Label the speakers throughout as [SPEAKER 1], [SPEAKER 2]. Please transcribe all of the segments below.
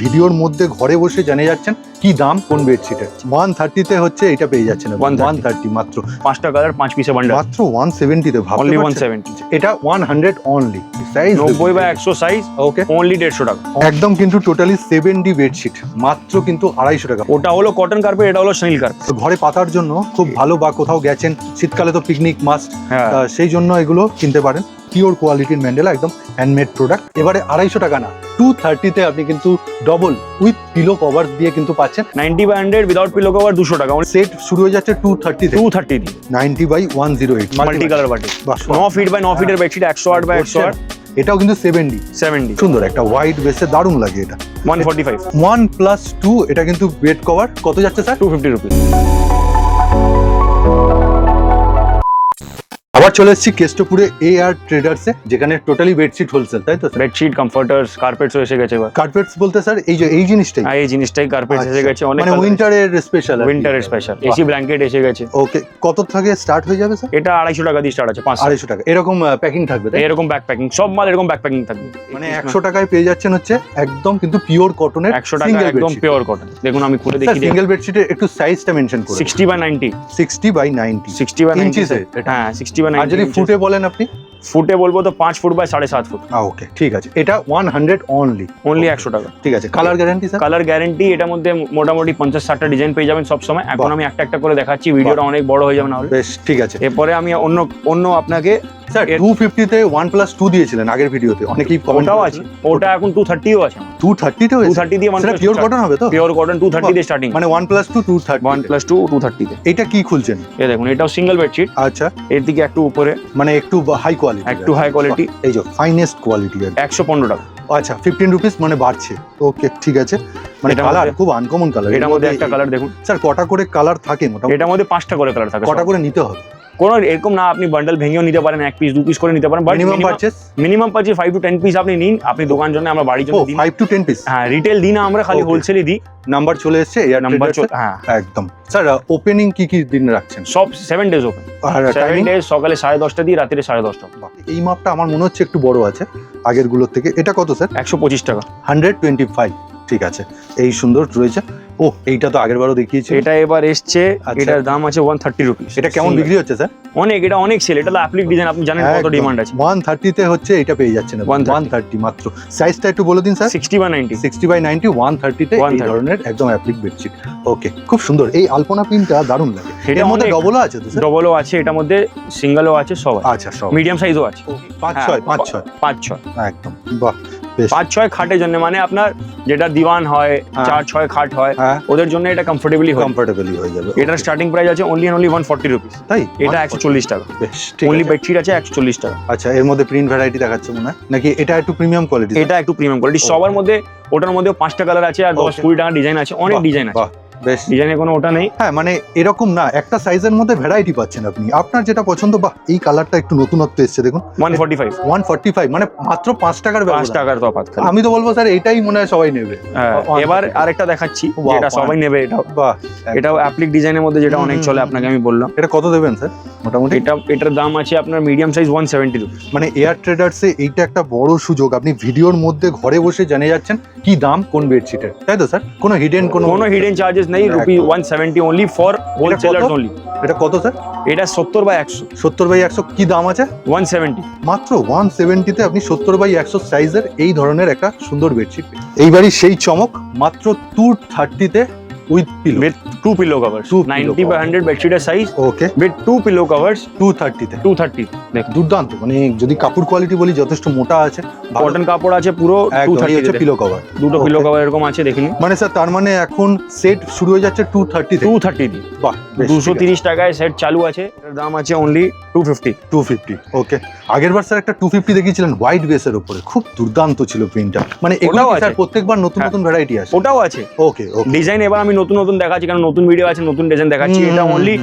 [SPEAKER 1] ভিডিওর মধ্যে ঘরে বসে জেনে যাচ্ছেন কি দাম কোন বেডশিটের। ওয়ান থার্টিতে হচ্ছে এটা পেয়ে যাচ্ছেন
[SPEAKER 2] 130
[SPEAKER 1] ওয়ান থার্টি মাত্র।
[SPEAKER 2] পাঁচটা কালার পাঁচ পিসে বান্ডাল
[SPEAKER 1] মাত্র ওয়ান সেভেন্টিতে
[SPEAKER 2] অনলি ওয়ান সেভেন্টি
[SPEAKER 1] এটা ওয়ান হান্ড্রেড অনলি সাইজ
[SPEAKER 2] নব্বই বা একশো সাইজ
[SPEAKER 1] ওকে
[SPEAKER 2] অনলি দেড়শো টাকা।
[SPEAKER 1] একদম কিন্তু টোটালি সেভেন ডি বেডশিট মাত্র কিন্তু আড়াইশো টাকা।
[SPEAKER 2] ওটা হলো কটন কার্পেট এটা হলো সুনীল কার্পেট
[SPEAKER 1] ঘরে পাতার জন্য খুব ভালো বা কোথাও গেছেন শীতকালে তো পিকনিক মাস্ট
[SPEAKER 2] হ্যাঁ।
[SPEAKER 1] সেই জন্য এগুলো কিনতে পারেন। পিওর কোয়ালিটির ম্যান্ডেলা একদম হ্যান্ডমেড প্রোডাক্ট এবারে আড়াইশো টাকা না টু থার্টিতে আপনি কিন্তু ডবল উইথ পিলো কভার দিয়ে কিন্তু পাচ্ছেন।
[SPEAKER 2] Ninety by hundred without pillow cover দুশো টাকা।
[SPEAKER 1] সেট শুরু হয়ে যাচ্ছে two thirty
[SPEAKER 2] two thirty
[SPEAKER 1] ninety by one zero eight
[SPEAKER 2] multi colour বাটি ন ফিট বাই ন ফিটের বেডশিট একশো আট বাই একশো আট।
[SPEAKER 1] এটাও কিন্তু সেভেন ডি
[SPEAKER 2] সেভেন্টি
[SPEAKER 1] সুন্দর একটা হোয়াইট বেসে দারুণ লাগে এটা।
[SPEAKER 2] One forty five
[SPEAKER 1] one plus two এটা কিন্তু বেড কভার কত যাচ্ছে স্যার
[SPEAKER 2] টু ফিফটি রুপিস
[SPEAKER 1] আবার চলে এসেছি কেষ্টপুরে এ আর ট্রেডার্সে যেখানে টোটালি বেডশিট হোলসেল তাই তো
[SPEAKER 2] বেডশিট কমফর্টার্স কার্পেটসও এসে গেছে এবার।
[SPEAKER 1] কার্পেটস বলতে স্যার এই যে এই জিনিসটাই?
[SPEAKER 2] আর এই জিনিসটাই কার্পেটস এসে
[SPEAKER 1] আচ্ছা,
[SPEAKER 2] গেছে অনেক
[SPEAKER 1] মানে উইন্টারের স্পেশাল
[SPEAKER 2] উইন্টারের স্পেশাল এসি ব্ল্যাঙ্কেট এসে গেছে।
[SPEAKER 1] ওকে কত থেকে স্টার্ট হয়ে যাবে স্যার
[SPEAKER 2] এটা আড়াইশো টাকা দিয়ে স্টার্ট আছে পাঁচশো।
[SPEAKER 1] আড়াইশো টাকা এরকম প্যাকিং থাকবে তাই
[SPEAKER 2] এরকম ব্যাক প্যাকিং সব মাল এরকম ব্যাক প্যাকিং থাকবে।
[SPEAKER 1] মানে একশো টাকায় পেয়ে যাচ্ছেন হচ্ছে একদম কিন্তু পিওর কটনের
[SPEAKER 2] একশো টাকা একদম পিওর কটন দেখুন আমি খুলে দেখি
[SPEAKER 1] সিঙ্গেল বেডশিটের একটু সাইজটা মেনশন করে sixty by ninety
[SPEAKER 2] sixty by ninety
[SPEAKER 1] sixty by ninety?
[SPEAKER 2] হ্যাঁ সিক্সটি বাই
[SPEAKER 1] আর যদি ফুটে বলেন আপনি?
[SPEAKER 2] ফুটে বলব তো পাঁচ ফুট বাই সাড়ে সাত ফুট।
[SPEAKER 1] ওকে ঠিক আছে। এটা ওয়ান হান্ড্রেড অনলি
[SPEAKER 2] অনলি একশো টাকা।
[SPEAKER 1] ঠিক আছে। Colour guarantee sir
[SPEAKER 2] colour guarantee এটার মধ্যে মোটামুটি পঞ্চাশ ষাটটা ডিজাইন পেয়ে যাবেন সব সময়। এখন আমি একটা একটা করে দেখাচ্ছি ভিডিওটা অনেক বড় হয়ে যাবে না
[SPEAKER 1] বেশ ঠিক আছে।
[SPEAKER 2] এরপরে আমি অন্য অন্য আপনাকে
[SPEAKER 1] স্যার টু ফিফটিতে ওয়ান প্লাস টু দিয়েছিলেন আগের ভিডিওতে অনেকেই
[SPEAKER 2] ওটাও আছে। ওটা এখন টু থার্টিও আছে
[SPEAKER 1] টু থার্টিতেও
[SPEAKER 2] টু থার্টি দিয়ে
[SPEAKER 1] সেটা পিওর কটন হবে তো?
[SPEAKER 2] পিওর কটন টু থার্টি দিয়ে স্টার্টিং
[SPEAKER 1] মানে one plus two two thirty
[SPEAKER 2] one plus two two থার্টিতে
[SPEAKER 1] এটা কি খুলছেন?
[SPEAKER 2] এই দেখুন এটাও সিঙ্গেল বেডশিট
[SPEAKER 1] আচ্ছা।
[SPEAKER 2] এর দিকে একটু উপরে।
[SPEAKER 1] মানে একটু হাই কোয়ালিটি
[SPEAKER 2] একটু হাই কোয়ালিটি
[SPEAKER 1] এই যে ফাইনেস্ট কোয়ালিটি
[SPEAKER 2] একশো পনেরো টাকা।
[SPEAKER 1] আচ্ছা ফিফটিন রুপিস মানে বাড়ছে। ওকে ঠিক আছে। মানে কালার খুব আনকমন কালার
[SPEAKER 2] এটার মধ্যে একটা কালার দেখুন।
[SPEAKER 1] স্যার কটা করে কালার থাকে মোটামুটি?
[SPEAKER 2] এটার মধ্যে পাঁচটা করে কালার থাকে
[SPEAKER 1] কটা করে নিতে হবে?
[SPEAKER 2] কোনো এরকম না আপনি বান্ডেল ভেঙেও নিতে পারেন এক পিস দু পিস করে নিতে পারেন বাট
[SPEAKER 1] মিনিমাম পারচেস
[SPEAKER 2] মিনিমাম পাচ্ছি ফাইভ টু টেন পিস আপনি নিন আপনি দোকান জন্য আমরা বাড়ির
[SPEAKER 1] ও
[SPEAKER 2] জন্য দিন
[SPEAKER 1] ফাইভ টু টেন পিস
[SPEAKER 2] হ্যাঁ রিটেল দিন না আমরা খালি
[SPEAKER 1] Okay.
[SPEAKER 2] হোলসেলে দিই।
[SPEAKER 1] নাম্বার চলে এসছে এয়ার
[SPEAKER 2] নাম্বার হ্যাঁ।
[SPEAKER 1] একদম। স্যার ওপেনিং কি কি দিন রাখছেন?
[SPEAKER 2] সব সেভেন ডেজ ওপেন
[SPEAKER 1] আর টাইমিং
[SPEAKER 2] ডেজ সকালে সাড়ে দশটা দিয়ে রাত্রে সাড়ে দশটা।
[SPEAKER 1] এই মাপটা আমার মনে হচ্ছে একটু বড় আছে আগেরগুলোর থেকে। এটা কত স্যার
[SPEAKER 2] একশো পঁচিশ টাকা।
[SPEAKER 1] হান্ড্রেড টোয়েন্টি ফাইভ ঠিক আছে। এই সুন্দর রয়েছে। ও এইটা তো আগের বারও দেখিয়েছি।
[SPEAKER 2] এটা এবার এসছে
[SPEAKER 1] আচ্ছা।
[SPEAKER 2] এটার দাম আছে ওয়ান থার্টি রুপিস
[SPEAKER 1] এটা কেমন বিক্রি হচ্ছে স্যার
[SPEAKER 2] অনেক এটা অনেক সেল এটা অ্যাপ্লিক ডিজাইন আপনি জানেন কত ডিমান্ড আছে।
[SPEAKER 1] ওয়ান থার্টিতে হচ্ছে এটা পেয়ে যাচ্ছেন
[SPEAKER 2] 130
[SPEAKER 1] ওয়ান থার্টি মাত্র। সাইজটা একটু বলে দিন স্যার
[SPEAKER 2] সিক্সটি বা ninety
[SPEAKER 1] sixty by ninety one থার্টিতে এই ধরনের একদম অ্যাপ্লিক বেডশিট ওকে খুব সুন্দর। এই আলপনা পিনটা দারুণ লাগে।
[SPEAKER 2] এটা
[SPEAKER 1] এর মধ্যে ডবলও আছে তো
[SPEAKER 2] ডবলও আছে এটার মধ্যে সিঙ্গেলও আছে সব
[SPEAKER 1] আচ্ছা সব
[SPEAKER 2] মিডিয়াম সাইজও আছে।
[SPEAKER 1] পাঁচ ছয় পাঁচ ছয়।
[SPEAKER 2] পাঁচ ছয়।
[SPEAKER 1] একদম বাহ।
[SPEAKER 2] পাঁচ ছয় খাটের জন্য মানে আপনার যেটা দিওয়ান হয়
[SPEAKER 1] হ্যাঁ।
[SPEAKER 2] চার ছয় খাট হয়
[SPEAKER 1] হ্যাঁ।
[SPEAKER 2] ওদের জন্য এটা কমফোর্টেবলি হয়।
[SPEAKER 1] কমফোর্টেবলি হয়ে যাবে।
[SPEAKER 2] এটার স্টার্টিং প্রাইস আছে only only one forty rupees
[SPEAKER 1] তাই?
[SPEAKER 2] এটা একশো চল্লিশ টাকা। অনলি। বেডশিট আছে। একশো চল্লিশ টাকা।
[SPEAKER 1] আচ্ছা এর মধ্যে প্রিন্ট ভ্যারাইটি দেখাচ্ছে মনে হয়। নাকি এটা একটু প্রিমিয়াম কোয়ালিটি
[SPEAKER 2] এটা একটু প্রিমিয়াম কোয়ালিটি সবার মধ্যে ওটার মধ্যে পাঁচটা কালার আছে আর দশ. কুড়ি টাকা ডিজাইন আছে। অনেক ডিজাইন আছে।
[SPEAKER 1] বেশ।
[SPEAKER 2] ডিজাইনের কোনো ওটা নেই।
[SPEAKER 1] হ্যাঁ মানে এরকম না একটা সাইজের মধ্যে ভ্যারাইটি পাচ্ছেন আপনি। আপনার যেটা পছন্দ বাহ এই কালারটা একটু নতুনত্ব এসছে দেখুন।
[SPEAKER 2] One forty five
[SPEAKER 1] one forty five মানে মাত্র পাঁচ টাকার
[SPEAKER 2] পাঁচ টাকার তফাৎ।
[SPEAKER 1] আমি তো বলব স্যার এটাই মনে হয় সবাই নেবে।
[SPEAKER 2] হ্যাঁ,
[SPEAKER 1] 145
[SPEAKER 2] এবার আরেকটা দেখাচ্ছি যেটা সবাই নেবে এটা
[SPEAKER 1] বাহ
[SPEAKER 2] এটাও অ্যাপ্লিক ডিজাইনের মধ্যে যেটা অনেক চলে আপনাকে আমি বললাম।
[SPEAKER 1] এটা কত দেবেন স্যার মোটামুটি?
[SPEAKER 2] এটা এটার দাম আছে আপনার মিডিয়াম সাইজ ওয়ান সেভেন্টি
[SPEAKER 1] মানে এয়ার ট্রেডার্সে এইটা একটা বড় সুযোগ। আপনি ভিডিওর মধ্যে ঘরে বসে জেনে যাচ্ছেন কি দাম কোন বেডশিটের তাই তো স্যার? কোনো হিডেন কোনো
[SPEAKER 2] কোনো হিডেন চার্জেস নেই rupee one seventy only for
[SPEAKER 1] wholesalers?
[SPEAKER 2] Only
[SPEAKER 1] এটা কত স্যার
[SPEAKER 2] এটা সত্তর বাই একশো।
[SPEAKER 1] সত্তর বাই একশো কি দাম আছে?
[SPEAKER 2] ওয়ান সেভেন্টি
[SPEAKER 1] মাত্র ওয়ান সেভেন্টিতে আপনি সত্তর বাই একশো সাইজের এই ধরনের একটা সুন্দর বেডশিট এইবারই সেই চমক মাত্র two থার্টিতে
[SPEAKER 2] two pillow covers
[SPEAKER 1] Two pillow covers.
[SPEAKER 2] বেডশিটের size
[SPEAKER 1] okay
[SPEAKER 2] with two pillow covers
[SPEAKER 1] two থার্টিতে
[SPEAKER 2] two thirty
[SPEAKER 1] দুর্দান্ত। মানে যদি কাপড় কোয়ালিটি বলি যথেষ্ট মোটা আছে
[SPEAKER 2] কটন কাপড় আছে পুরো টু
[SPEAKER 1] একদম, এই
[SPEAKER 2] থার্টি
[SPEAKER 1] হচ্ছে পিলো কভার
[SPEAKER 2] দুটো পিলো কভার এরকম আছে দেখিনি।
[SPEAKER 1] মানে স্যার তার মানে এখন সেট শুরু হয়ে যাচ্ছে টু থার্টিতে
[SPEAKER 2] টু থার্টি দিয়ে
[SPEAKER 1] বাহ
[SPEAKER 2] দুশো তিরিশ টাকায় সেট চালু আছে। এটার দাম আছে only two fifty
[SPEAKER 1] two fifty okay আগের বার স্যার একটা টু ফিফটি দেখিয়েছিলেন হোয়াইট বেসের উপরে। খুব দুর্দান্ত ছিল প্রিন্টটা মানে এগুলো স্যার
[SPEAKER 2] আছে।
[SPEAKER 1] প্রত্যেকবার নতুন
[SPEAKER 2] হ্যাঁ।
[SPEAKER 1] নতুন ভ্যারাইটি আসে?
[SPEAKER 2] ওটাও আছে।
[SPEAKER 1] ওকে ওকে
[SPEAKER 2] ডিজাইন এবার আমি নতুন নতুন দেখাচ্ছি কারণ নতুন ভিডিও আছে নতুন ডিজাইন দেখাচ্ছি এটা only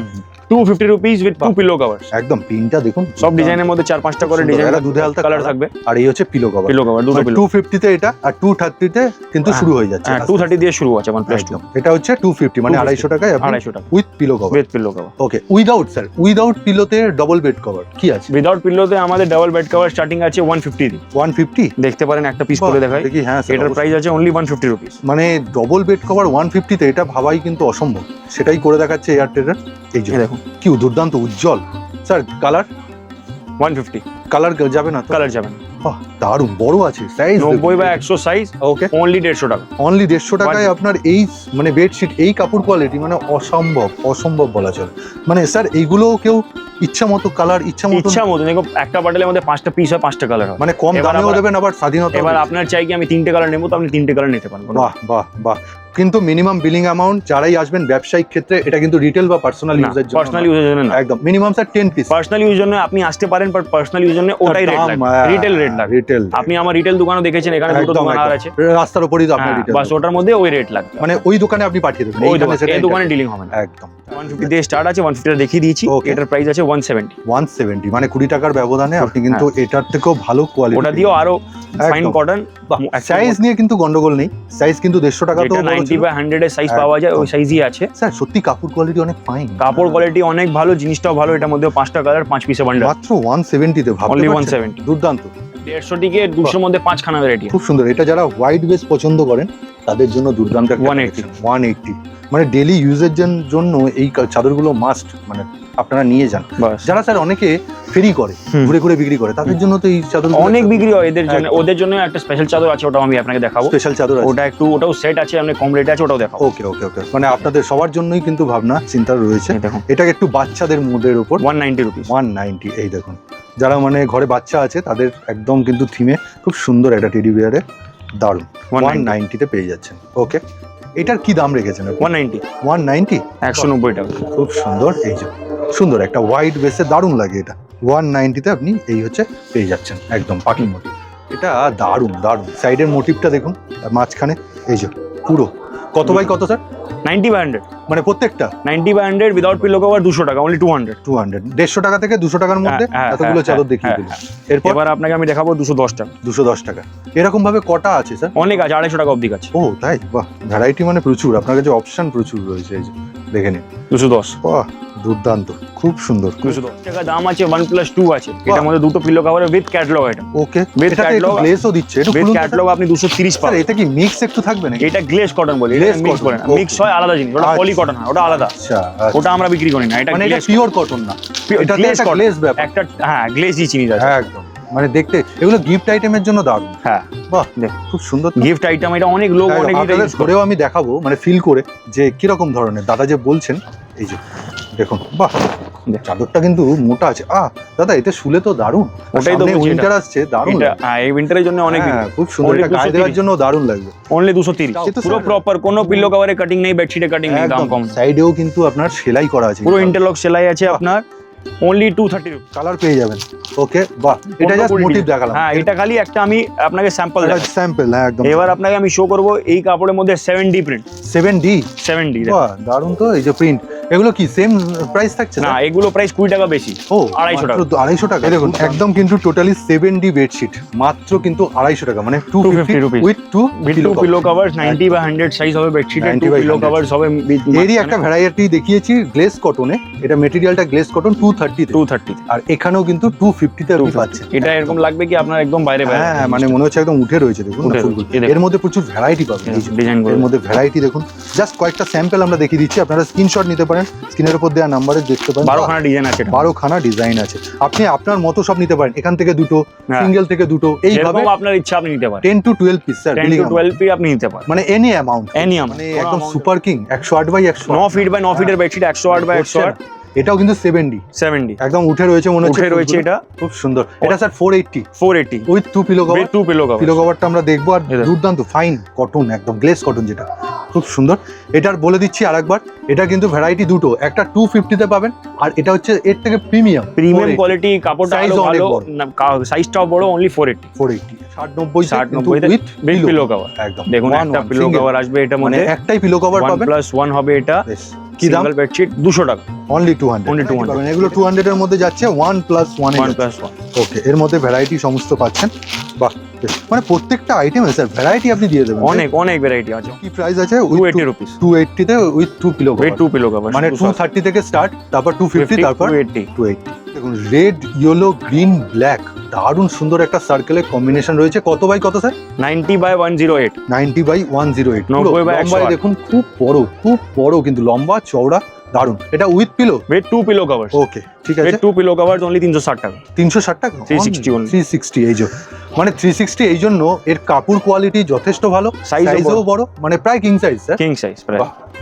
[SPEAKER 2] two fifty rupees with two
[SPEAKER 1] বাহ।
[SPEAKER 2] পিলো কভার
[SPEAKER 1] একদম পিনটা দেখুন।
[SPEAKER 2] সব ডিজাইনের মধ্যে চার পাঁচটা করে ডিজাইন
[SPEAKER 1] দুধে হালতা
[SPEAKER 2] কালার। থাকবে।
[SPEAKER 1] আর এই হচ্ছে পিলো কভার
[SPEAKER 2] পিলো কভার দুটো পিলো
[SPEAKER 1] টু ফিফটিতে এটা আর টু থার্টিতে কিন্তু
[SPEAKER 2] হ্যাঁ,
[SPEAKER 1] শুরু হয়ে যাচ্ছে।
[SPEAKER 2] হ্যাঁ টু থার্টি দিয়ে শুরু আছে ওয়ান প্লাস টু
[SPEAKER 1] এটা হচ্ছে টু ফিফটি মানে
[SPEAKER 2] 250
[SPEAKER 1] আড়াইশো টাকায়
[SPEAKER 2] আড়াইশো টাকা।
[SPEAKER 1] With pillow cover
[SPEAKER 2] with pillow cover
[SPEAKER 1] okay without sir without পিলোতে double bed cover কি আছে?
[SPEAKER 2] উইদাউট পিলোতে আমাদের ডাবল বেড কভার স্টার্টিং আছে ওয়ান ফিফটি
[SPEAKER 1] ওয়ান ফিফটি
[SPEAKER 2] দেখতে পারেন একটা পিস করে দেখাই।
[SPEAKER 1] দেখি হ্যাঁ
[SPEAKER 2] এটার প্রাইস আছে অনলি ওয়ান ফিফটি রুপিস
[SPEAKER 1] মানে ডবল বেড কভার ওয়ান ফিফটিতে এটা ভাবাই কিন্তু অসম্ভব। সেটাই করে দেখাচ্ছে এয়ারটেলের এই যে
[SPEAKER 2] এই দেখুন।
[SPEAKER 1] কি দুর্দান্ত উজ্জ্বল। Sir colour
[SPEAKER 2] one fifty
[SPEAKER 1] colour যাবে না
[SPEAKER 2] কালার যাবেন
[SPEAKER 1] বাহ, দারুণ বড় আছে সাইজ
[SPEAKER 2] নব্বই বা একশো সাইজ
[SPEAKER 1] ওকে
[SPEAKER 2] অনলি দেড়শো টাকা।
[SPEAKER 1] অনলি দেড়শো টাকায় আপনার এই মানে বেডশিট এই কাপড় কোয়ালিটি মানে অসম্ভব অসম্ভব বলা চলে। মানে স্যার এইগুলোও কেউ ইচ্ছা মতো কালার ইচ্ছা মতো
[SPEAKER 2] ইচ্ছা মতো দেখো একটা বাটেলের মধ্যে পাঁচটা পিস হয় পাঁচটা কালার হয়।
[SPEAKER 1] মানে কম দামেও দেবেন আবার স্বাধীনতা
[SPEAKER 2] এবার আপনার চাই কি আমি তিনটে কালার নেব তো আপনি তিনটে কালার নিতে পারবেন।
[SPEAKER 1] বাহ বাহ বাহ। কিন্তু মিনিমাম বিলিং অ্যামাউন্ট যারাই আসবেন ব্যবসায়িক ক্ষেত্রে এটা কিন্তু রিটেল বা পার্সোনাল ইউজের জন্য
[SPEAKER 2] পার্সোনাল ইউজের জন্য না।
[SPEAKER 1] একদম minimum sir ten piece
[SPEAKER 2] personal use জন্য আপনি আসতে পারেন বাট পার্সোনাল ইউজ জন্য ওটাই রেট লাগবে রিটেল রেট লাগবে
[SPEAKER 1] রিটেল
[SPEAKER 2] আপনি আমার রিটেল দোকানও দেখেছেন এখানে দুটো দোকান আর আছে।
[SPEAKER 1] রাস্তার উপরেই তো আপনার
[SPEAKER 2] হ্যাঁ,
[SPEAKER 1] রিটেল
[SPEAKER 2] বাস ওটার মধ্যে ওই রেট লাগবে
[SPEAKER 1] মানে ওই দোকানে আপনি পাঠিয়ে দেবেন
[SPEAKER 2] ওই দোকান
[SPEAKER 1] সেটা
[SPEAKER 2] এই দোকানে ডিলিং হবে না।
[SPEAKER 1] একদম।
[SPEAKER 2] ওয়ান ফিফটি দিয়ে স্টার্ট আছে ওয়ান ফিফটিটা দেখিয়ে দিয়েছি. এটার প্রাইস আছে ওয়ান সেভেন্টি
[SPEAKER 1] ওয়ান সেভেন্টি মানে কুড়ি টাকার ব্যবধানে আপনি কিন্তু এটার থেকেও ভালো কোয়ালিটি
[SPEAKER 2] ওটা দিয়েও আরও ফাইন কটন
[SPEAKER 1] সাইজ নিয়ে কিন্তু গন্ডগোল নেই। সাইজ কিন্তু দেড়শো টাকা তো
[SPEAKER 2] নাইনটি বা হান্ড্রেড এর সাইজ পাওয়া যায় ওই সাইজই আছে।
[SPEAKER 1] স্যার সত্যি কাপড় কোয়ালিটি অনেক ফাইন
[SPEAKER 2] কাপড় কোয়ালিটি অনেক ভালো জিনিসটাও ভালো এটার মধ্যে পাঁচটা কালার পাঁচ পিসে বান্ডেল
[SPEAKER 1] মাত্র ওয়ান সেভেন্টিতে
[SPEAKER 2] অনলি ওয়ান? সেভেন্টি
[SPEAKER 1] দুর্দান্ত।
[SPEAKER 2] দেড়শো টিকে দুশোর মধ্যে পাঁচখানা ভ্যারাইটি
[SPEAKER 1] খুব সুন্দর। এটা যারা হোয়াইট বেস পছন্দ করেন তাদের জন্য দুর্দান্ত
[SPEAKER 2] 180
[SPEAKER 1] ওয়ান এইটটি মানে ডেলি ইউজের জন্য এই চাদরগুলো মাস্ট মানে আপনারা নিয়ে যান। যারা স্যার অনেকে ফেরি করে ঘুরে ঘুরে বিক্রি করে তাদের জন্য তো এই চাদর
[SPEAKER 2] অনেক বিক্রি হয় এদের জন্য ওদের জন্য একটা স্পেশাল চাদর আছে ওটাও আমি আপনাকে দেখাবো।
[SPEAKER 1] স্পেশাল চাদর
[SPEAKER 2] ওটা একটু ওটাও সেট আছে অনেক কম রেটে আছে ওটাও দেখাবো।
[SPEAKER 1] ওকে ওকে ওকে মানে আপনাদের সবার জন্যই কিন্তু ভাবনা চিন্তা রয়েছে। এটা একটু বাচ্চাদের মুডের উপর।
[SPEAKER 2] One ninety rupees
[SPEAKER 1] one ninety এই দেখুন। যারা মানে ঘরে বাচ্চা আছে তাদের একদম কিন্তু থিমে খুব সুন্দর একটা টেডি বিয়ারে দারুণ।
[SPEAKER 2] ওয়ান
[SPEAKER 1] নাইনটিতে পেয়ে যাচ্ছেন। ওকে এটার কি দাম রেখেছেন
[SPEAKER 2] ওয়ান নাইনটি
[SPEAKER 1] ওয়ান নাইনটি
[SPEAKER 2] একশো নব্বই টাকা।
[SPEAKER 1] খুব সুন্দর। এই যে সুন্দর একটা হোয়াইট বেসে দারুণ লাগে এটা। ওয়ান নাইনটিতে আপনি এই হচ্ছে পেয়ে যাচ্ছেন একদম পাখি মোটিভ এটা দারুণ দারুণ। সাইডের মোটিভটা দেখুন মাঝখানে এই যে পুরো কত বাই কত স্যার
[SPEAKER 2] নাইনটি বাই হান্ড্রেড
[SPEAKER 1] মানে প্রত্যেকটা?
[SPEAKER 2] Ninety by hundred without pillow cover দুশো টাকা only two hundred
[SPEAKER 1] two hundred দেড়শো টাকা থেকে দুশো টাকার মধ্যে
[SPEAKER 2] হ্যাঁ,
[SPEAKER 1] এতগুলো
[SPEAKER 2] হ্যাঁ,
[SPEAKER 1] চাদর
[SPEAKER 2] হ্যাঁ,
[SPEAKER 1] দেখিয়ে
[SPEAKER 2] হ্যাঁ,
[SPEAKER 1] দিলাম। এরপর?
[SPEAKER 2] এবার আপনাকে আমি দেখাবো দুশো দশ টাকা।
[SPEAKER 1] দুশো দশ টাকা। এরকম ভাবে কটা আছে স্যার
[SPEAKER 2] অনেক আছে আড়াইশো টাকা অবধি আছে।
[SPEAKER 1] ও তাই? বাহ ভ্যারাইটি মানে প্রচুর। আপনার কাছে অপশন প্রচুর রয়েছে এই যে দেখে নিন।
[SPEAKER 2] দুশো দশ।
[SPEAKER 1] বাহ। দুর্দান্ত খুব সুন্দর
[SPEAKER 2] টাকা দাম আছে ওয়ান প্লাস টু আছে। এটার মধ্যে দুটো pillow cover with catalog
[SPEAKER 1] item
[SPEAKER 2] okay
[SPEAKER 1] এটাতে একটু
[SPEAKER 2] catalog-
[SPEAKER 1] গ্লেসও দিচ্ছে একটু
[SPEAKER 2] উইথ ক্যাটলগ আপনি দুশো তিরিশ
[SPEAKER 1] স্যার
[SPEAKER 2] পাবেন।
[SPEAKER 1] এটা কি মিক্স একটু থাকবে নাকি?
[SPEAKER 2] এটা গ্লেজ কটন বলি মিক্স করে না। মিক্স হয় আলাদা জিনিস ওটা
[SPEAKER 1] আচ্ছা।
[SPEAKER 2] পলি কটন হয় ওটা আলাদা।
[SPEAKER 1] আচ্ছা
[SPEAKER 2] ওটা আমরা বিক্রি করি না এটা
[SPEAKER 1] মানে এটা পিওর কটন না। এটা
[SPEAKER 2] কটন
[SPEAKER 1] গ্লেজ ব্যাপার।
[SPEAKER 2] একটা হ্যাঁ গ্লেজই চিনি আছে
[SPEAKER 1] একদম মানে দেখতে এগুলো গিফট আইটেমের জন্য দারুণ।
[SPEAKER 2] হ্যাঁ
[SPEAKER 1] বাহ
[SPEAKER 2] দেখ।
[SPEAKER 1] খুব সুন্দর
[SPEAKER 2] গিফট আইটেম এটা অনেক লোক অনেক এটা।
[SPEAKER 1] ধরেও আমি দেখাবো মানে ফিল করে যে কীরকম ধরনের। দাদা যে বলছেন এই যে দেখুন বাহ চাদরটা কিন্তু মোটা আছে। আহ দাদা এতে শুলে তো দারুণ।
[SPEAKER 2] ওটাই তো
[SPEAKER 1] উইন্টার আসছে দারুণ
[SPEAKER 2] হ্যাঁ এই উইন্টারের জন্য অনেক
[SPEAKER 1] হ্যাঁ, খুব সুন্দর এটা গায়ে দেওয়ার জন্য দারুণ লাগবে।
[SPEAKER 2] অনলি দুশো তিরিশ।
[SPEAKER 1] সে তো
[SPEAKER 2] পুরো প্রপার কোনো পিলো কভারে কাটিং নেই বেডশিটে কাটিং নেই দাম কম।
[SPEAKER 1] সাইডেও কিন্তু আপনার সেলাই করা আছে।
[SPEAKER 2] পুরো ইন্টারলক সেলাই আছে আপনার। Only two thirty rupees
[SPEAKER 1] colour পেয়ে যাবেন। ওকে বাহ এটা জাস্ট মোটিভ দেখালাম।
[SPEAKER 2] হ্যাঁ এটা খালি একটা আমি আপনাকে স্যাম্পল
[SPEAKER 1] স্যাম্পল হ্যাঁ একদম।
[SPEAKER 2] এবার আপনাকে আমি শো করব এই কাপড়ের মধ্যে seven D print
[SPEAKER 1] seven D
[SPEAKER 2] seven D
[SPEAKER 1] বাহ দারুণ তো এই যে প্রিন্ট এগুলো কি সেম প্রাইস থাকছে
[SPEAKER 2] না? এগুলো প্রাইস কুড়ি টাকা বেশি।
[SPEAKER 1] ও
[SPEAKER 2] আড়াইশো
[SPEAKER 1] মাত্র
[SPEAKER 2] টাকা।
[SPEAKER 1] দু- আড়াইশো টাকা। দেখুন। একদম কিন্তু টোটালি সেভেন ডি বেডশিট মাত্র কিন্তু আড়াইশো টাকা মানে two
[SPEAKER 2] 250
[SPEAKER 1] fifty
[SPEAKER 2] rupees.
[SPEAKER 1] With
[SPEAKER 2] two pillow cover ninety বা হান্ড্রেড সাইজ হবে বেডশিটে
[SPEAKER 1] 90
[SPEAKER 2] টু পিলো
[SPEAKER 1] 100
[SPEAKER 2] হবে
[SPEAKER 1] এরই একটা ভ্যারাইটি দেখিয়েছি গ্লেস কটনে এটা মেটেরিয়ালটা glace cotton two thirty
[SPEAKER 2] two thirty
[SPEAKER 1] আর এখানেও কিন্তু টু ফিফটিতে আপনি পাচ্ছেন।
[SPEAKER 2] এটা এরকম লাগবে কি আপনার একদম বাইরে
[SPEAKER 1] হ্যাঁ মানে মনে হচ্ছে একদম উঠে রয়েছে দেখুন। এর মধ্যে প্রচুর ভ্যারাইটি পাবেন
[SPEAKER 2] ডিজাইন
[SPEAKER 1] এর মধ্যে ভ্যারাইটি দেখুন। জাস্ট কয়েকটা স্যাম্পল আমরা দেখিয়ে দিচ্ছি আপনারা স্ক্রিনশট নিতে পারেন স্ক্রিনের উপর দেওয়া নাম্বারে দেখতে পারেন।
[SPEAKER 2] বারোখানা ডিজাইন আছে এটা।
[SPEAKER 1] বারো খানা ডিজাইন আছে। আপনি আপনার মতো সব নিতে পারেন এখান থেকে দুটো
[SPEAKER 2] হ্যাঁ।
[SPEAKER 1] সিঙ্গেল থেকে দুটো এইভাবে
[SPEAKER 2] আপনার ইচ্ছা আপনি নিতে পারেন।
[SPEAKER 1] Ten to twelve piece sir
[SPEAKER 2] ten to twelve P আপনি নিতে পারেন।
[SPEAKER 1] মানে এনি অ্যামাউন্ট
[SPEAKER 2] এনি
[SPEAKER 1] মানে একদম সুপার কিং একশো আট বাই একশো
[SPEAKER 2] ন ফিট বাই ন ফিটের বেডশিট একশো আট বাই একশো আট।
[SPEAKER 1] এটাও কিন্তু সেভেন ডি
[SPEAKER 2] সেভেন ডি
[SPEAKER 1] একদম উঠে রয়েছে মনে হচ্ছে
[SPEAKER 2] উঠে রয়েছে এটা।
[SPEAKER 1] খুব সুন্দর। এটা sir four eighty
[SPEAKER 2] four eighty
[SPEAKER 1] with two pillow cover
[SPEAKER 2] two pillow cover
[SPEAKER 1] pillow কভারটা আমরা দেখব আর দুর্দান্ত ফাইন কটন একদম গ্লেস কটন যেটা। খুব সুন্দর। এটার বলে দিচ্ছি আরেকবার এটা কিন্তু ভ্যারাইটি দুটো। একটা টু ফিফটিতে পাবেন আর এটা হচ্ছে এর থেকে প্রিমিয়াম
[SPEAKER 2] প্রিমিয়াম কোয়ালিটি কাপড়টা আরও
[SPEAKER 1] অনেক
[SPEAKER 2] ভালো।
[SPEAKER 1] বড়।
[SPEAKER 2] সাইজটাও বড় only four eighty
[SPEAKER 1] four eighty ষাট নব্বই
[SPEAKER 2] ষাট নব্বই
[SPEAKER 1] উইথ
[SPEAKER 2] বিগ পিলো কভার
[SPEAKER 1] একদম।
[SPEAKER 2] দেখুন একটা পিলো কভার আসবে এটার
[SPEAKER 1] মানে একটাই পিলো কভার পাবেন।
[SPEAKER 2] প্লাস ওয়ান হবে এটা।
[SPEAKER 1] কি দাম?
[SPEAKER 2] বেডশিট দুশো টাকা।
[SPEAKER 1] অনলি টু হান্ড্রেড
[SPEAKER 2] Only 200
[SPEAKER 1] এগুলো টু হান্ড্রেডের মধ্যে যাচ্ছে one plus one
[SPEAKER 2] one plus one
[SPEAKER 1] okay এর মধ্যে ভ্যারাইটি সমস্ত পাচ্ছেন। বাহ মানে প্রত্যেকটা আইটেমে স্যার ভ্যারাইটি আপনি দিয়ে দেবেন
[SPEAKER 2] অনেক অনেক ভ্যারাইটি আছে।
[SPEAKER 1] কি প্রাইস আছে?
[SPEAKER 2] Two eighty rupees
[SPEAKER 1] two এইটটিতে with two pillow
[SPEAKER 2] wait two pillow cover
[SPEAKER 1] মানে টু থার্টি থেকে স্টার্ট তারপর টু ফিফটি তারপর
[SPEAKER 2] টু এইটি
[SPEAKER 1] টু এইটটি দেখুন রেড ইয়েলো গ্রিন ব্ল্যাক দারুণ সুন্দর একটা সার্কেলের কম্বিনেশন রয়েছে। কত বাই কত sir
[SPEAKER 2] ninety by one zero eight
[SPEAKER 1] ninety by one zero eight
[SPEAKER 2] 90 by 108
[SPEAKER 1] লম্বায় দেখুন খুব বড় খুব বড় কিন্তু লম্বা চওড়া দারুণ। এটা with pillow
[SPEAKER 2] with two pillow cover
[SPEAKER 1] okay ঠিক আছে।
[SPEAKER 2] টু পিলো কভার অনলি তিনশো ষাট টাকা।
[SPEAKER 1] তিনশো ষাট টাকা?
[SPEAKER 2] 360 only।
[SPEAKER 1] থ্রি সিক্সটি এই জন্য। মানে থ্রি সিক্সটি এই জন্য এর কাপড় কোয়ালিটি যথেষ্ট ভালো। সাইজও বড়। মানে প্রায় king size sir
[SPEAKER 2] king size প্রায়।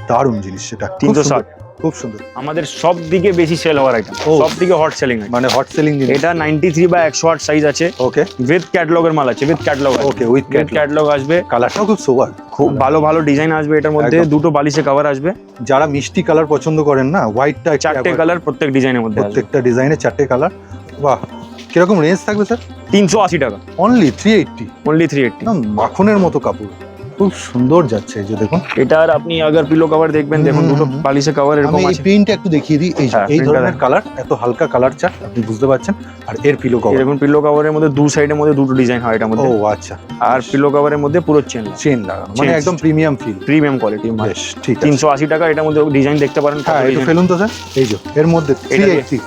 [SPEAKER 1] দারুণ জিনিস সেটা। খুব
[SPEAKER 2] তিনশো
[SPEAKER 1] সুন্দর,
[SPEAKER 2] ষাট
[SPEAKER 1] খুব সুন্দর।
[SPEAKER 2] আমাদের সব দিকে বেশি সেল হওয়ার আইটেম। সব দিকে হট সেলিং
[SPEAKER 1] মানে হট সেলিং
[SPEAKER 2] এটা নাইনটি থ্রি বা একশো আট সাইজ আছে।
[SPEAKER 1] ওকে
[SPEAKER 2] উইথ ক্যাটলগের মাল আছে with
[SPEAKER 1] catalog okay
[SPEAKER 2] with catalog আসবে।
[SPEAKER 1] কালারটাও খুব সোবার
[SPEAKER 2] খুব ভালো ভালো ডিজাইন আসবে এটার মধ্যে। দুটো বালিশে কভার আসবে।
[SPEAKER 1] যারা মিষ্টি কালার পছন্দ করেন না হোয়াইটটা
[SPEAKER 2] চারটে কালার প্রত্যেক ডিজাইনের মধ্যে
[SPEAKER 1] প্রত্যেকটা ডিজাইনে চারটে কালার বাহ! কীরকম রেঞ্জ থাকবে স্যার
[SPEAKER 2] তিনশো আশি টাকা।
[SPEAKER 1] Only three
[SPEAKER 2] eighty only three
[SPEAKER 1] eighty মাখনের মতো কাপড়। খুব সুন্দর যাচ্ছে যে দেখুন।
[SPEAKER 2] এটার আপনি আগার পিলো কভার দেখবেন দেখুন দুটো। বালিশে কভার এরকম আছে।
[SPEAKER 1] প্রিন্টটা একটু দেখিয়ে দিই এই
[SPEAKER 2] হ্যাঁ,
[SPEAKER 1] এই ধরনের কালার এত হালকা কালার চার্ট আপনি বুঝতে পারছেন। আর এর পিলো কভার
[SPEAKER 2] এরকম পিলো কভারের মধ্যে দু সাইডের মধ্যে দুটো ডিজাইন হয় এটার মধ্যে।
[SPEAKER 1] ও আচ্ছা।
[SPEAKER 2] আর পিলো কভারের মধ্যে পুরো চেন
[SPEAKER 1] চেন লাগানো মানে একদম প্রিমিয়াম ফিল
[SPEAKER 2] প্রিমিয়াম কোয়ালিটি
[SPEAKER 1] বেশ ঠিক আছে।
[SPEAKER 2] তিনশো আশি টাকা এটার মধ্যে ডিজাইন দেখতে পারেন
[SPEAKER 1] হ্যাঁ একটু ফেলুন তো স্যার এই যে এর মধ্যে থ্রি
[SPEAKER 2] দিয়ে-
[SPEAKER 1] eighty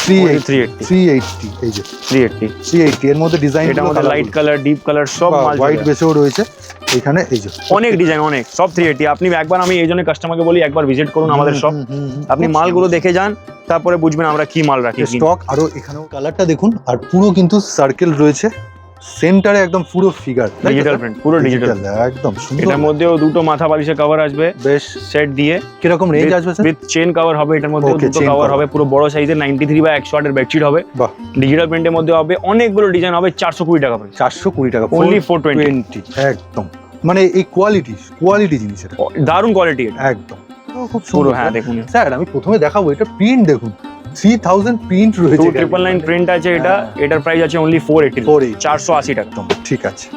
[SPEAKER 1] three eight
[SPEAKER 2] three eighty
[SPEAKER 1] three eighty এই যে।
[SPEAKER 2] থ্রি এইটটি
[SPEAKER 1] থ্রি এইটটি এর মধ্যে ডিজাইন
[SPEAKER 2] এটার মধ্যে লাইট কালার ডিপ কালার সব মাল
[SPEAKER 1] হোয়াইট। বেসেও রয়েছে। এখানে এই যে
[SPEAKER 2] অনেক ডিজাইন অনেক। সব থ্রি এইটটি আপনি একবার আমি এই জন্য কাস্টমারকে বলি একবার ভিজিট করুন আমাদের সব আপনি মালগুলো দেখে যান তারপরে বুঝবেন আমরা কি মাল রাখি
[SPEAKER 1] স্টক আরও এখানেও কালারটা দেখুন আর পুরো কিন্তু সার্কেল রয়েছে। সেন্টারে একদম পুরো ফিগার
[SPEAKER 2] ডিজিটাল প্রিন্ট পুরো ডিজিটাল
[SPEAKER 1] একদম সুন্দর।
[SPEAKER 2] এটার মধ্যেও দুটো মাথা বালিশের কভার আসবে
[SPEAKER 1] বেশ।
[SPEAKER 2] সেট দিয়ে।
[SPEAKER 1] কীরকম রেঞ্জ আসবে স্যার
[SPEAKER 2] উইথ চেন কভার হবে এটার মধ্যে দুটো কভার হবে পুরো বড় সাইজের নাইনটি থ্রি বা একশো আটের বেডশিট হবে। ডিজিটাল প্রিন্টের মধ্যে হবে অনেকগুলো ডিজাইন হবে চারশো কুড়ি টাকা প্রাইস
[SPEAKER 1] চারশো কুড়ি টাকা
[SPEAKER 2] Only 420
[SPEAKER 1] টোয়েন্টি একদম। মানে এই কোয়ালিটি কোয়ালিটি জিনিস এটা।
[SPEAKER 2] দারুণ কোয়ালিটি এটা।
[SPEAKER 1] একদম। খুব সুন্দর
[SPEAKER 2] হ্যাঁ দেখুন।
[SPEAKER 1] স্যার আমি প্রথমে দেখাবো এটা প্রিন্ট দেখুন। থ্রি থাউজেন্ড প্রিন্ট
[SPEAKER 2] টু
[SPEAKER 1] রয়েছে
[SPEAKER 2] ট্রিপল নাইন প্রিন্ট আছে এটা
[SPEAKER 1] হ্যাঁ।
[SPEAKER 2] এটার প্রাইস আছে only four eighty
[SPEAKER 1] four eight
[SPEAKER 2] চারশো আশি টাকা
[SPEAKER 1] একদম ঠিক আছে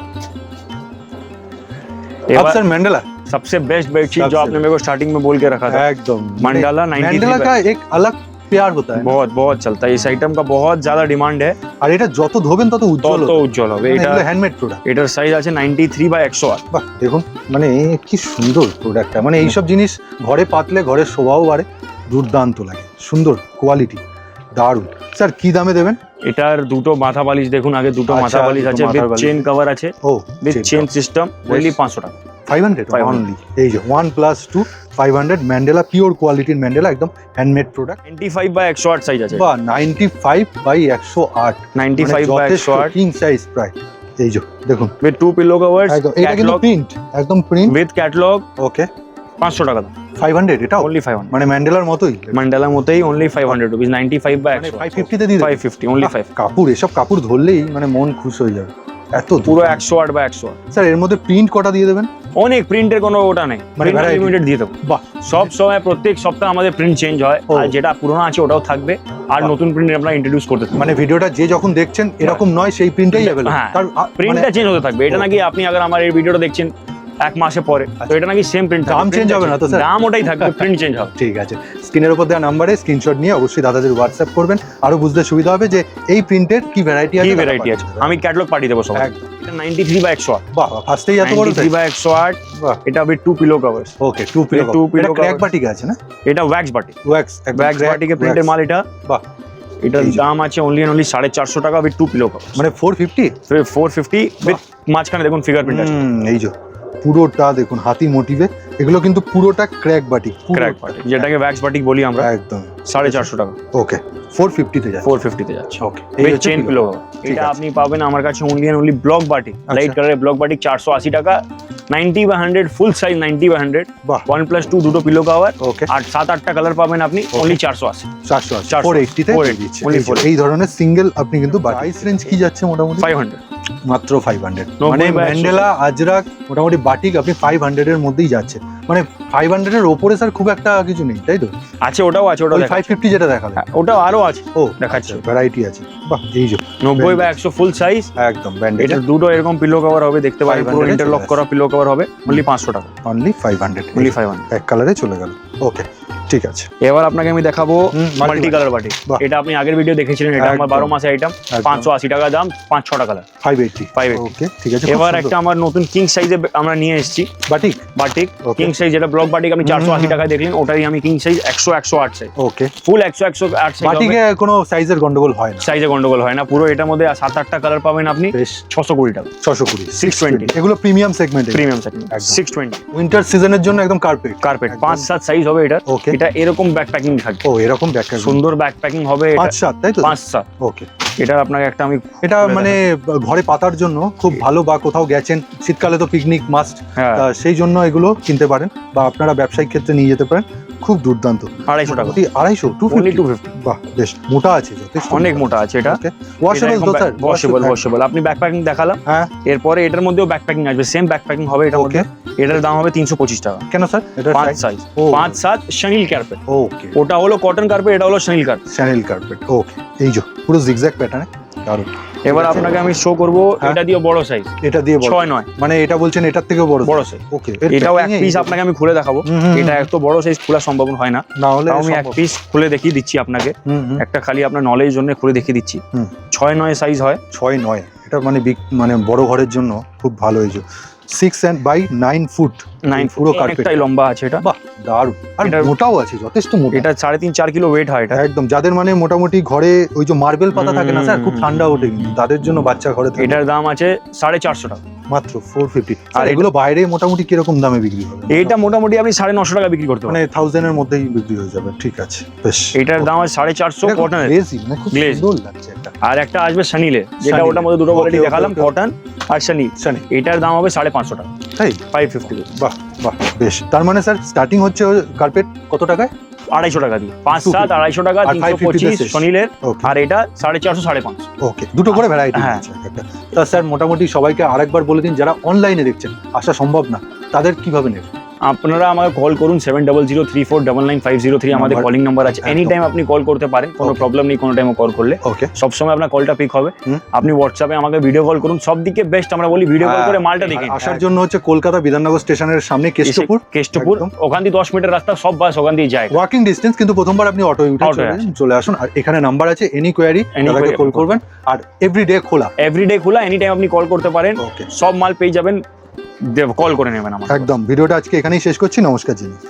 [SPEAKER 1] अब
[SPEAKER 2] এবার
[SPEAKER 1] सर मंडला
[SPEAKER 2] सबसे बेस्ट बेडशीट जो
[SPEAKER 1] सबसे-
[SPEAKER 2] आपने मेरे को स्टार्टिंग में बोल के रखा था
[SPEAKER 1] एकदम
[SPEAKER 2] मंडाला 93
[SPEAKER 1] मंडला का एक अलग प्यार होता है
[SPEAKER 2] बहुत बहुत चलता है इस आइटम का बहुत ज्यादा डिमांड है
[SPEAKER 1] আর এটা যত ধোবেন তত উজ্জ্বল
[SPEAKER 2] তত উজ্জ্বল হবে এটা
[SPEAKER 1] হ্যান্ডমেড প্রোডাক্ট
[SPEAKER 2] এটার সাইজ আছে নাইনটি থ্রি বা একশো আট
[SPEAKER 1] বাহ দেখুন মানে কি সুন্দর প্রোডাক্টটা মানে এইসব জিনিস ঘরে পাতলে ঘরের শোভাও বাড়ে দুর্দান্ত লাগে সুন্দর কোয়ালিটি দারুণ। স্যার কি দামে দেবেন?
[SPEAKER 2] এটার দুটো মাথা বালিশ দেখুন আগে দুটো
[SPEAKER 1] আচ্ছা,
[SPEAKER 2] মাথা বালিশ আছে উইথ চেন কভার আছে
[SPEAKER 1] ও
[SPEAKER 2] উইথ চেন সিস্টেম অনলি পাঁচশো টাকা। 500
[SPEAKER 1] অনলি এই যে one plus two five hundred mandala pure কোয়ালিটির ম্যান্ডেলা একদম হ্যান্ডমেড প্রোডাক্ট
[SPEAKER 2] নাইনটি ফাইভ বা একশো আট সাইজ আছে।
[SPEAKER 1] বা নাইনটি ফাইভ বাই একশো আট।
[SPEAKER 2] নাইনটি
[SPEAKER 1] মানে
[SPEAKER 2] ফাইভ বা একশো আট।
[SPEAKER 1] কিং সাইজ প্রায়। এই যে দেখুন।
[SPEAKER 2] উইথ টু পিলো কভার
[SPEAKER 1] একদম এটা কিন্তু প্রিন্ট একদম প্রিন্ট
[SPEAKER 2] উইথ ক্যাটলগ
[SPEAKER 1] ওকে
[SPEAKER 2] পাঁচশো টাকা দাম।
[SPEAKER 1] ফাইভ হান্ড্রেড এটাও?
[SPEAKER 2] অনলি ফাইভ
[SPEAKER 1] মানে ম্যান্ডেলার মতোই?
[SPEAKER 2] মান্ডালার মতোই only five hundred rupees ninety five বা
[SPEAKER 1] ফাইভ ফিফটিতে দিয়ে
[SPEAKER 2] ফাইভ? ফিফটি অনলি ফাইভ
[SPEAKER 1] কাপড় এসব কাপড় ধরলেই মানে মন খুশ হয়ে যাবে। এত
[SPEAKER 2] পুরো একশো আট বা একশো আট।
[SPEAKER 1] স্যার এর মধ্যে প্রিন্ট কটা দিয়ে দেবেন?
[SPEAKER 2] অনেক প্রিন্টের কোনো ওটা নেই।
[SPEAKER 1] মানে
[SPEAKER 2] লিমিটেড দিয়ে দেবো।
[SPEAKER 1] বাহ।
[SPEAKER 2] সব সময় প্রত্যেক সপ্তাহে আমাদের প্রিন্ট চেঞ্জ হয়। আর যেটা পুরোনো আছে ওটাও থাকবে। আর নতুন প্রিন্ট আমরা ইন্ট্রোডিউস করতে
[SPEAKER 1] মানে ভিডিওটা যে যখন দেখছেন এরকম নয় সেই প্রিন্টটাই অ্যাভেলেবল
[SPEAKER 2] হ্যাঁ। প্রিন্টটা
[SPEAKER 1] মানে
[SPEAKER 2] চেঞ্জ হতে থাকবে। এটা নাকি আপনি আগে আমার এই ভিডিওটা দেখছেন এক মাসে পরে। তো এটা নাকি সেম প্রিন্ট
[SPEAKER 1] দাম চেঞ্জ হবে না তো, স্যার?
[SPEAKER 2] দাম ওটাই থাকবে প্রিন্ট চেঞ্জ হবে।
[SPEAKER 1] ঠিক আছে। স্ক্রিনের উপর দেওয়া নাম্বারে স্ক্রিনশট নিয়ে অবশ্যই দাদাদের হোয়াটসঅ্যাপ করবেন। আরও বুঝতে সুবিধা হবে যে এই প্রিন্টের কি ভ্যারাইটি আছে
[SPEAKER 2] কি ভ্যারাইটি আছে? আমি ক্যাটলগ পাঠিয়ে দেবো সব। এটা নাইনটি থ্রি বা একশো আট।
[SPEAKER 1] বাহ ফার্স্টেই এত বড়
[SPEAKER 2] নাইনটি থ্রি বা
[SPEAKER 1] বাহ।
[SPEAKER 2] এটা with two
[SPEAKER 1] pillow covers okay
[SPEAKER 2] two pillow pillow
[SPEAKER 1] এটা ক্র্যাক
[SPEAKER 2] cover।
[SPEAKER 1] আছে না?
[SPEAKER 2] এটা ওয়্যাক্স বাটি
[SPEAKER 1] ওয়্যাক্স
[SPEAKER 2] ওয়্যাক্স বাটিকে প্রিন্টের মাল এটা।
[SPEAKER 1] বাহ।
[SPEAKER 2] এটার
[SPEAKER 1] এই
[SPEAKER 2] দাম আছে অনলি অনলি সাড়ে চারশো টাকা উইথ টু পিলো কভার
[SPEAKER 1] মানে four fifty
[SPEAKER 2] four fifty with মাঝখানে দেখুন ফিগার প্রিন্ট
[SPEAKER 1] এই যে। পুরোটা দেখুন হাতি মোটিভে এগুলো কিন্তু পুরোটা ক্র্যাক বাটিক
[SPEAKER 2] ক্র্যাক বাটি যেটাকে ওয়্যাক্স বাটিক বলি আমরা
[SPEAKER 1] একদম।
[SPEAKER 2] সাড়ে চারশো টাকা।
[SPEAKER 1] ওকে ফোর ফিফটিতে যাচ্ছে।
[SPEAKER 2] ফোর ফিফটিতে যাচ্ছে।
[SPEAKER 1] ওকে
[SPEAKER 2] উইথ চেন পিলো এটা আপনি পাবেন আমার কাছে only and only block batik
[SPEAKER 1] আচ্ছা।
[SPEAKER 2] লাইট কালারের ব্লক বাটিক চারশো আশি টাকা। নাইনটি বা হান্ড্রেড ফুল সাইজ নাইনটি বা হান্ড্রেড ওয়ান প্লাস টু দুটো পিলো কাভার
[SPEAKER 1] ওকে
[SPEAKER 2] আর সাত আটটা কালার পাবেন আপনি অনলি চারশো আশি।
[SPEAKER 1] চারশো আছে
[SPEAKER 2] 400
[SPEAKER 1] ফোর এইটটিতে
[SPEAKER 2] 480
[SPEAKER 1] দিচ্ছে। এই যে,
[SPEAKER 2] 480
[SPEAKER 1] এই ধরনের সিঙ্গেল আপনি কিন্তু প্রাইস রেঞ্জ কি যাচ্ছে মোটামুটি?
[SPEAKER 2] ফাইভ হান্ড্রেড
[SPEAKER 1] মাত্র ফাইভ হান্ড্রেড মানে ম্যান্ডেলা আজরাক মোটামুটি বাটিক আপনি ফাইভ হান্ড্রেড এর মধ্যেই যাচ্ছে। মানে ফাইভ হান্ড্রেড এর ওপরে স্যার খুব একটা কিছু নেই তাই তো?
[SPEAKER 2] আছে ওটাও আছে দেখা
[SPEAKER 1] ফাইভ ফিফটি যেটা দেখাবে
[SPEAKER 2] হ্যাঁ, ওটাও আরও আছে
[SPEAKER 1] ও
[SPEAKER 2] দেখাচ্ছি।
[SPEAKER 1] ভ্যারাইটি আছে। বাহ এই যে
[SPEAKER 2] নব্বই বা একশো ফুল সাইজ
[SPEAKER 1] একদম ব্যান্ডেড
[SPEAKER 2] এটা দুটো এরকম পিলো কভার হবে দেখতে
[SPEAKER 1] 500
[SPEAKER 2] পুরো ইন্টারলক করা পিলো কভার হবে অনলি পাঁচশো টাকা।
[SPEAKER 1] Only five hundred
[SPEAKER 2] only five hundred
[SPEAKER 1] এক কালারে চলে গেল। ওকে ঠিক আছে।
[SPEAKER 2] এবার আপনাকে আমি দেখাবো মাল্টি কালার বাটি। এটা আপনি আগের ভিডিও দেখেছিলেন এটা আমার বারো মাসের আইটেম। পাঁচশো আশি টাকা দাম পাঁচ ছটা কালার
[SPEAKER 1] ফাইভ এইটটি
[SPEAKER 2] 580
[SPEAKER 1] ওকে ঠিক আছে
[SPEAKER 2] এবার একটা আমার নতুন কিং সাইজে আমরা নিয়ে এসেছি। Batik
[SPEAKER 1] batik.
[SPEAKER 2] কিং সাইজ যেটা ব্লক বাটিক আপনি চারশো আশি টাকায় দেখলেন ওটাই আমি কিং সাইজ একশো একশো আট সাইজ
[SPEAKER 1] ওকে
[SPEAKER 2] ফুল একশো একশো আট সাইজ
[SPEAKER 1] বাটিকে কোনো সাইজের গন্ডগোল হয় না।
[SPEAKER 2] সাইজে গন্ডগোল হয় না পুরো এটার মধ্যে সাত আটটা কালার পাবেন আপনি ছশো কুড়ি টাকা।
[SPEAKER 1] ছশো কুড়ি।
[SPEAKER 2] 620
[SPEAKER 1] এগুলো premium
[SPEAKER 2] segment premium
[SPEAKER 1] segment
[SPEAKER 2] six twenty
[SPEAKER 1] winter সিজনের জন্য একদম কার্পেট
[SPEAKER 2] কার্পেট পাঁচ সাত সাইজ হবে এটা।
[SPEAKER 1] ওকে
[SPEAKER 2] এটা এরকম ব্যাক প্যাকিং থাকবে।
[SPEAKER 1] ও এরকম ব্যাখ্যা
[SPEAKER 2] সুন্দর ব্যাক প্যাকিং হবে
[SPEAKER 1] পাঁচ সাত তাই তো?
[SPEAKER 2] পাঁচ সাত।
[SPEAKER 1] ওকে
[SPEAKER 2] এটা আপনাকে একটা আমি
[SPEAKER 1] এটা মানে ঘরে পাতার জন্য খুব ভালো বা কোথাও গেছেন শীতকালে তো পিকনিক মাস্ট
[SPEAKER 2] হ্যাঁ।
[SPEAKER 1] সেই জন্য এগুলো কিনতে পারেন বা আপনারা ব্যবসায়িক ক্ষেত্রে নিয়ে যেতে পারেন। খুব দুর্দান্ত।
[SPEAKER 2] আড়াইশো টাকা।
[SPEAKER 1] আড়াইশো টু
[SPEAKER 2] অনলি টু ফিফটি
[SPEAKER 1] বাহ বেশ মোটা আছে যথেষ্ট
[SPEAKER 2] অনেক মোটা আছে এটা।
[SPEAKER 1] ওয়াশেবল তো স্যার
[SPEAKER 2] ওয়াশেবল ওয়াশেবল আপনি ব্যাক প্যাকিং দেখালাম।
[SPEAKER 1] হ্যাঁ।
[SPEAKER 2] এরপরে এটার মধ্যেও ব্যাক প্যাকিং আসবে। সেম ব্যাক প্যাকিং হবে এটা মধ্যে।
[SPEAKER 1] ওকে
[SPEAKER 2] এটার দাম হবে তিনশো পঁচিশ টাকা।
[SPEAKER 1] কেন স্যার এটা
[SPEAKER 2] পাঁচ সাইজ
[SPEAKER 1] ও
[SPEAKER 2] পাঁচ সাত শানিল কার্পেট
[SPEAKER 1] ওকে
[SPEAKER 2] ওটা হলো কটন কার্পেট এটা হলো chenille carpet
[SPEAKER 1] chenille carpet okay এই যে পুরো জিগজ্যাগ প্যাটার্নে দারুণ।
[SPEAKER 2] এবার আপনাকে আমি শো করব
[SPEAKER 1] হ্যাঁ।
[SPEAKER 2] এটা দিয়ে বড় সাইজ
[SPEAKER 1] এটা দিয়ে বড়।
[SPEAKER 2] ছয় নয়।
[SPEAKER 1] মানে এটা বলছেন এটার থেকেও বড়
[SPEAKER 2] বড় সাইজ
[SPEAKER 1] ওকে
[SPEAKER 2] এটাও এক পিস আপনাকে আমি খুলে দেখাবো। এটা এত বড় সাইজ খোলা সম্ভব হয় না।
[SPEAKER 1] না হলে
[SPEAKER 2] আমি এক পিস খুলে দেখিয়ে দিচ্ছি আপনাকে। একটা খালি আপনার নলেজ জন্য খুলে দেখিয়ে দিচ্ছি। ছয় নয় সাইজ হয়।
[SPEAKER 1] ছয় নয়। এটা মানে মানে বড় ঘরের জন্য খুব ভালো যে six and by nine foot
[SPEAKER 2] nine
[SPEAKER 1] পুরো
[SPEAKER 2] পুরো লম্বা আছে এটা।
[SPEAKER 1] বাহ দারুণ। আর মোটাও আছে যথেষ্ট মোটা।
[SPEAKER 2] এটা সাড়ে তিন চার কিলো ওয়েট হয় এটা।
[SPEAKER 1] একদম যাদের মানে মোটামুটি ঘরে ওই যে মার্বেল পাতা থাকে না স্যার খুব ঠান্ডা ওঠে। কিন্তু তাদের জন্য বাচ্চা ঘরে থাকে।
[SPEAKER 2] এটার দাম আছে সাড়ে চারশো টাকা।
[SPEAKER 1] মাত্র ফোর ফিফটি আর এগুলো বাইরে মোটামুটি কীরকম দামে বিক্রি হবে?
[SPEAKER 2] এইটা মোটামুটি আপনি সাড়ে নশো টাকা বিক্রি করতে
[SPEAKER 1] মানে থাউজেন্ডের মধ্যেই বিক্রি হয়ে যাবে। ঠিক আছে বেশ।
[SPEAKER 2] এটার দাম আছে সাড়ে চারশো
[SPEAKER 1] এটা খুব
[SPEAKER 2] কটনের
[SPEAKER 1] মানে খুব সুন্দর লাগছে।
[SPEAKER 2] আর একটা আসবে সানিলে যেটা ওটার মধ্যে দুটো কোয়ালিটি দেখালাম কটন আর সানি
[SPEAKER 1] জানি
[SPEAKER 2] এটার দাম হবে সাড়ে পাঁচশো টাকা।
[SPEAKER 1] তাই
[SPEAKER 2] ফাইভ ফিফটি
[SPEAKER 1] বাহ বাহ বেশ। তার মানে স্যার স্টার্টিং হচ্ছে কার্পেট কত টাকায়?
[SPEAKER 2] আড়াইশো টাকা দিয়ে। পাঁচ সাত আড়াইশো টাকা তিনশো
[SPEAKER 1] 550
[SPEAKER 2] পঁচিশ সনিলের আর এটা সাড়ে চারশো সাড়ে পাঁচশো।
[SPEAKER 1] ওকে দুটো করে ভ্যারাইটি
[SPEAKER 2] হ্যাঁ।
[SPEAKER 1] তা স্যার মোটামুটি সবাইকে আরেকবার বলে দিন যারা অনলাইনে দেখছেন আসা সম্ভব না তাদের কীভাবে নেবে?
[SPEAKER 2] আপনারা আমাকে কল করুন seven double zero three four double nine five zero three আমাদের কলিং নাম্বার আছে। এনি টাইম আপনি কল করতে পারেন কোনো প্রবলেম নেই কোনো টাইমে কল করলে।
[SPEAKER 1] ওকে
[SPEAKER 2] সবসময় আপনার কলটা পিক হবে। আপনি হোয়াটসঅ্যাপে আমাকে ভিডিও কল করুন। সব দিকে বেস্ট আমরা বলি ভিডিও কল করে মালটা দেখে
[SPEAKER 1] হ্যাঁ, আসার জন্য হচ্ছে কলকাতা বিধাননগর স্টেশনের সামনে কেষ্টপুর।
[SPEAKER 2] কেষ্টপুর ওখান দিয়ে দশ মিনিটের রাস্তা সব বাস ওখান দিয়ে যায়।
[SPEAKER 1] ওয়াকিং ডিস্টেন্স কিন্তু প্রথমবার আপনি অটো উঠে চলে
[SPEAKER 2] আসুন।
[SPEAKER 1] চলে আসুন। আর এখানে নাম্বার আছে এনি কোয়ারি কল করবেন। আর এভরিডে খোলা।
[SPEAKER 2] এভরিডে খোলা এনি টাইম আপনি কল করতে পারেন। সব মাল পেয়ে যাবেন। কল করে নেবেন আমার
[SPEAKER 1] একদম ভিডিওটা আজকে এখানেই শেষ করছি নমস্কার জিনি